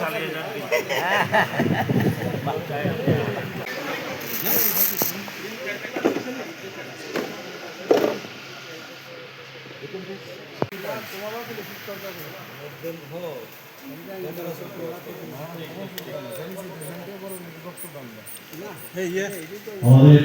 চালিয়ে যান আমাদের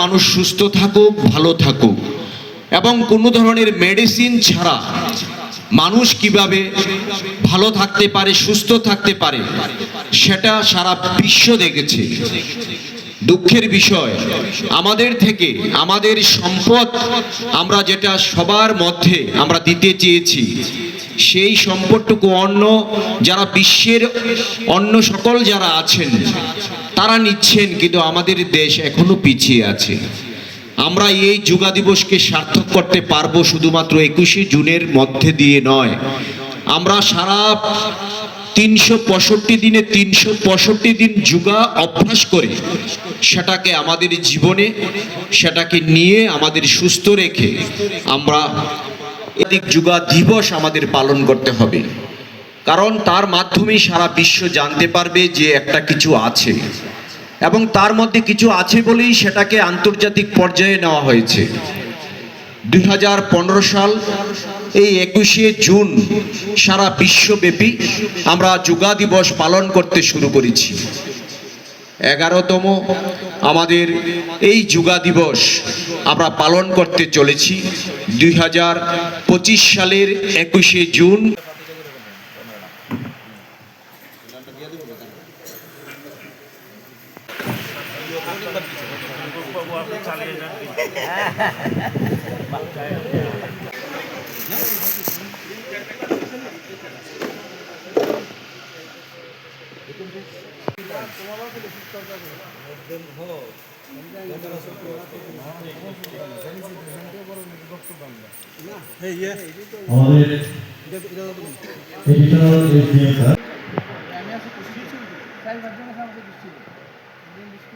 মানুষ সুস্থ থাকুক ভালো থাকুক। এবং কোনো ধরনের মেডিসিন ছাড়া মানুষ কীভাবে ভালো থাকতে পারে, সুস্থ থাকতে পারে, সেটা সারা বিশ্ব দেখেছে। দুঃখের বিষয়, আমাদের থেকে আমাদের সম্পদ আমরা যেটা সবার মধ্যে আমরা দিতে চেয়েছি, সেই সম্পদটুকু অন্য যারা বিশ্বের অন্য সকল যারা আছেন, তারা নিচ্ছেন, কিন্তু আমাদের দেশ এখনও পিছিয়ে আছে। আমরা এই যোগা দিবসকে সার্থক করতে পারব শুধুমাত্র একুশে জুনের মধ্যে দিয়ে নয়। আমরা সারা তিনশো পঁয়ষট্টি দিনে তিনশো পঁয়ষট্টি দিন যোগা অভ্যাস করে সেটাকে আমাদের জীবনে, সেটাকে নিয়ে আমাদের সুস্থ রেখে আমরা এদিক যোগা দিবস আমাদের পালন করতে হবে। কারণ তার মাধ্যমেই সারা বিশ্ব জানতে পারবে যে একটা কিছু আছে। এবং তার মধ্যে কিছু আছে বলেই সেটাকে আন্তর্জাতিক পর্যায়ে নেওয়া হয়েছে। দুই হাজার পনেরো সাল, এই একুশে জুন সারা বিশ্বব্যাপী আমরা যোগা দিবস পালন করতে শুরু করেছি। এগারোতম আমাদের এই যোগা দিবস আমরা পালন করতে চলেছি। দুই হাজার পঁচিশ সালের একুশে জুন। আমাদের এডিটর এসডিএম স্যার লাগতে রক্ষা আমাদের আমরা